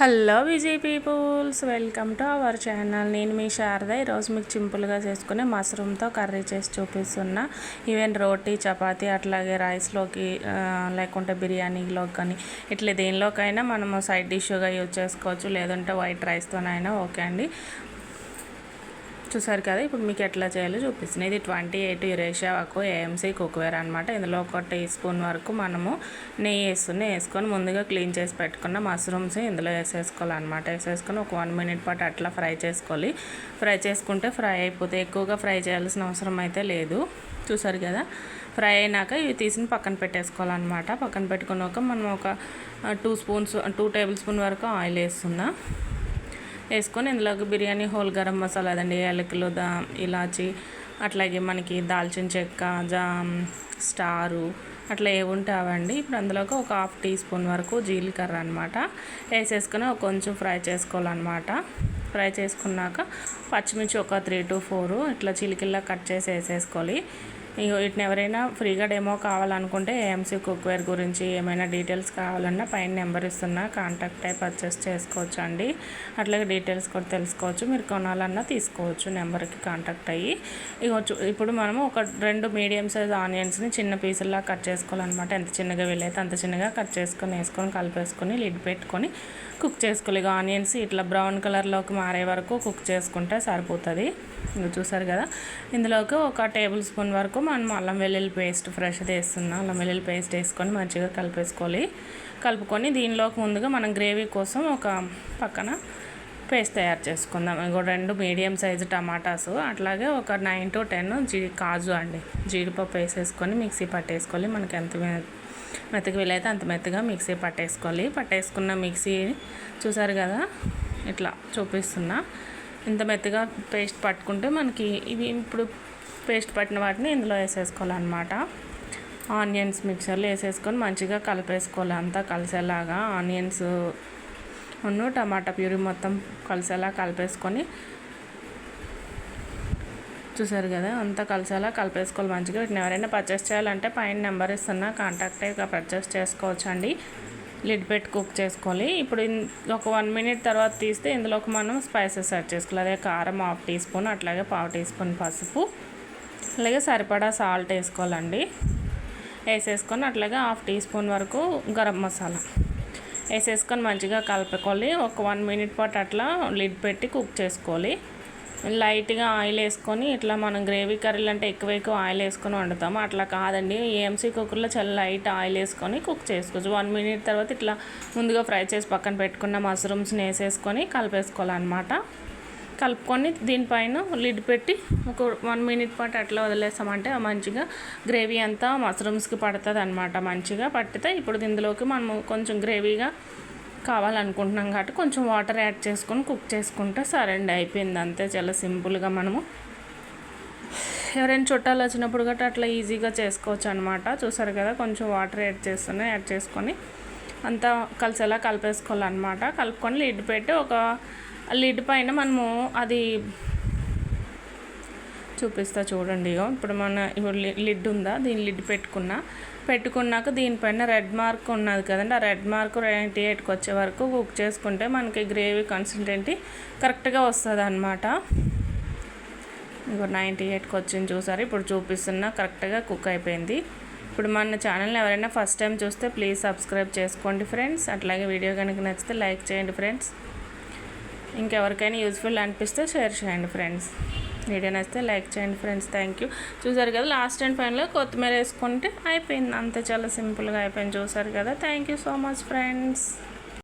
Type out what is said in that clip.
Hello Vijay peoples welcome to our channel. నేను మీ శారద. ఈరోజు మీకు సింపుల్గా చేసుకునే మష్రూమ్తో కర్రీ చేసి చూపిస్తున్నా. ఈవెన్ రోటీ చపాతి అట్లాగే రైస్లోకి లేకుంటే బిర్యానీలోకి కానీ ఇట్లా దేనిలోకైనా మనము సైడ్ డిష్గా యూజ్ చేసుకోవచ్చు. లేదంటే వైట్ రైస్తోనైనా ఓకే అండి. చూసారు కదా ఇప్పుడు మీకు ఎట్లా చేయాలో చూపిస్తుంది ఇది ట్వంటీ ఎయిట్ యురేషియాకు ఏఎంసీ కుక్వేర్ అనమాట ఇందులో ఒక టీ స్పూన్ వరకు మనము నెయ్యి వేస్తుంది వేసుకొని ముందుగా క్లీన్ చేసి పెట్టుకున్న మష్రూమ్స్ ఇందులో వేసేసుకోవాలన్నమాట. వేసేసుకొని ఒక వన్ మినిట్ పాటు అట్లా ఫ్రై చేసుకోవాలి. ఫ్రై చేసుకుంటే ఫ్రై అయిపోతే ఎక్కువగా ఫ్రై చేయాల్సిన అవసరం అయితే లేదు. చూసారు కదా ఫ్రై అయినాక ఇవి తీసి పక్కన పెట్టేసుకోవాలన్నమాట. పక్కన పెట్టుకున్నాక మనం ఒక two spoons two tablespoon వరకు ఆయిల్ వేస్తున్నా. వేసుకొని ఇందులోకి బిర్యానీ హోల్ గరం మసాలా అదండి యాలకులు దా ఇలాచి అట్లాగే మనకి దాల్చిన చెక్క జా స్టారు అట్లా ఏముంటే అవండి ఇప్పుడు అందులోకి ఒక హాఫ్ టీ స్పూన్ వరకు జీలకర్ర అనమాట వేసేసుకొని కొంచెం ఫ్రై చేసుకోవాలన్నమాట. ఫ్రై చేసుకున్నాక పచ్చిమిర్చి ఒక త్రీ టు ఫోర్ ఇట్లా చిలికిల్లా కట్ చేసి వేసేసుకోవాలి. వీటిని ఎవరైనా ఫ్రీగా డెమో కావాలనుకుంటే ఏఎంసీ కుక్వేర్ గురించి ఏమైనా డీటెయిల్స్ కావాలన్నా పైన నెంబర్ ఇస్తున్నా కాంటాక్ట్ అయి పర్చేస్ చేసుకోవచ్చు అండి అట్లాగే డీటెయిల్స్ కూడా తెలుసుకోవచ్చు. మీరు కొనాలన్నా తీసుకోవచ్చు. నెంబర్కి కాంటాక్ట్ అయ్యి. ఇవ్వచ్చు ఇప్పుడు మనము ఒక రెండు మీడియం సైజ్ ఆనియన్స్ని చిన్న పీసుల్లా కట్ చేసుకోవాలన్నమాట. ఎంత చిన్నగా వీలైతే అంత చిన్నగా కట్ చేసుకొని వేసుకొని కలిపేసుకొని లిడ్ పెట్టుకొని కుక్ చేసుకోవాలి. ఆనియన్స్ ఇట్లా బ్రౌన్ కలర్లోకి మారే వరకు కుక్ చేసుకుంటే సరిపోతుంది. చూసారు కదా? ఇందులోకి ఒక టేబుల్ స్పూన్ వరకు మనం అల్లం వెల్లుల్లి పేస్ట్ ఫ్రెష్ది వేస్తున్నాం. అల్లం వెల్లుల్లి పేస్ట్ వేసుకొని మంచిగా కలిపేసుకోవాలి. కలుపుకొని దీనిలోకి ముందుగా మనం గ్రేవీ కోసం ఒక పక్కన పేస్ట్ తయారు చేసుకుందాం. ఇంకో రెండు మీడియం సైజు టమాటాస్. అట్లాగే ఒక నైన్ టు టెన్ జీ కాజు అండి. జీడిపప్పు వేసేసుకొని మిక్సీ పట్టేసుకోవాలి. మనకి ఎంత మెత్తగా వీలైతే అంత మెత్తగా మిక్సీ పట్టేసుకోవాలి. పట్టేసుకున్న మిక్సీ చూసారు కదా? ఇట్లా చూపిస్తున్నా. ఇంత మెత్తగా పేస్ట్ పట్టుకుంటే మనకి ఇవి ఇప్పుడు పేస్ట్ పట్టిన వాటిని ఇందులో వేసేసుకోవాలన్నమాట. ఆనియన్స్ మిక్సర్లో వేసేసుకొని మంచిగా కలిపేసుకోవాలి. అంతా కలిసేలాగా ఆనియన్స్ ఉన్ను టమాటా ప్యూరీ మొత్తం కలిసేలా కలిపేసుకొని చూసారు కదా అంతా కలిసేలా కలిపేసుకోవాలి మంచిగా. వీటిని ఎవరైనా పర్చేస్ చేయాలంటే పైన నెంబర్ ఇస్తున్నా కాంటాక్ట్ అయ్యి పర్చేస్ చేసుకోవచ్చు అండి లిడ్ పెట్టి కుక్ చేసుకోవాలి. ఇప్పుడు ఒక వన్ మినిట్ తర్వాత తీస్తే ఇందులోకి మనం స్పైసెస్ యాడ్ చేసుకోవాలి. అదే కారం హాఫ్ టీ స్పూన్ అట్లాగే పావు టీ స్పూన్ పసుపు అలాగే సరిపడా సాల్ట్ వేసుకోవాలండి. వేసేసుకొని అట్లాగే హాఫ్ టీ స్పూన్ వరకు గరం మసాలా వేసేసుకొని మంచిగా కలుపుకోవాలి. ఒక వన్ మినిట్ పాటు అట్లా లిడ్ పెట్టి కుక్ చేసుకోవాలి. లైట్గా ఆయిల్ వేసుకొని ఇట్లా మనం గ్రేవీ కర్రీలు అంటే ఎక్కువ ఎక్కువ ఆయిల్ వేసుకొని వండుతాము. అట్లా కాదండి. ఏఎంసీ కుక్కర్లో చాలా లైట్ ఆయిల్ వేసుకొని కుక్ చేసుకోవచ్చు. వన్ మినిట్ తర్వాత ఇట్లా ముందుగా ఫ్రై చేసి పక్కన పెట్టుకున్న మష్రూమ్స్ని వేసేసుకొని కలిపేసుకోవాలన్నమాట. కలుపుకొని దీనిపైన లిడ్ పెట్టి ఒక వన్ మినిట్ పాటు అట్లా వదిలేసామంటే మంచిగా గ్రేవీ అంతా మష్రూమ్స్కి పడుతుంది అనమాట మంచిగా పట్టితే ఇప్పుడు ఇందులోకి మనము కొంచెం గ్రేవీగా కావాలనుకుంటున్నాం కాబట్టి కొంచెం వాటర్ యాడ్ చేసుకొని కుక్ చేసుకుంటే సరే అండి అయిపోయింది. అంతే చాలా సింపుల్గా మనము ఎవరైనా చుట్టాలు వచ్చినప్పుడు గట్రా అట్లా ఈజీగా చేసుకోవచ్చు అనమాట చూసారు కదా కొంచెం వాటర్ యాడ్ చేస్తూనే యాడ్ చేసుకొని అంతా కలిసేలా కలిపేసుకోవాలన్నమాట. కలుపుకొని లిడ్ పెట్టి ఒక లిడ్ పైన మనము అది చూపిస్తా చూడండి ఇప్పుడు మన ఇప్పుడు లిడ్ ఉందా? దీని లిడ్ పెట్టుకున్నా. పెట్టుకున్నాక దీనిపైన రెడ్ మార్క్ ఉన్నది కదండి. ఆ రెడ్ మార్క్ నైంటీ ఎయిట్కి వచ్చే వరకు కుక్ చేసుకుంటే మనకి గ్రేవీ కన్సిస్టెంటీ కరెక్ట్గా వస్తుంది అనమాట ఇప్పుడు నైంటీ ఎయిట్కి వచ్చింది చూసారు? ఇప్పుడు చూపిస్తున్నా కరెక్ట్గా కుక్ అయిపోయింది. ఇప్పుడు మన ఛానల్ని ఎవరైనా ఫస్ట్ టైం చూస్తే ప్లీజ్ సబ్స్క్రైబ్ చేసుకోండి ఫ్రెండ్స్. అట్లాగే వీడియో కనుక నచ్చితే లైక్ చేయండి ఫ్రెండ్స్. ఇంకెవరికైనా యూజ్ఫుల్ అనిపిస్తే షేర్ చేయండి ఫ్రెండ్స్. వీడియో నచ్చితే లైక్ చేయండి ఫ్రెండ్స్ థ్యాంక్ యూ. చూసారు కదా లాస్ట్ అండ్ ఫైనల్గా కొత్తిమీర వేసుకుంటే అయిపోయింది. అంతే చాలా సింపుల్గా అయిపోయింది చూసారు కదా. Thank you so much friends.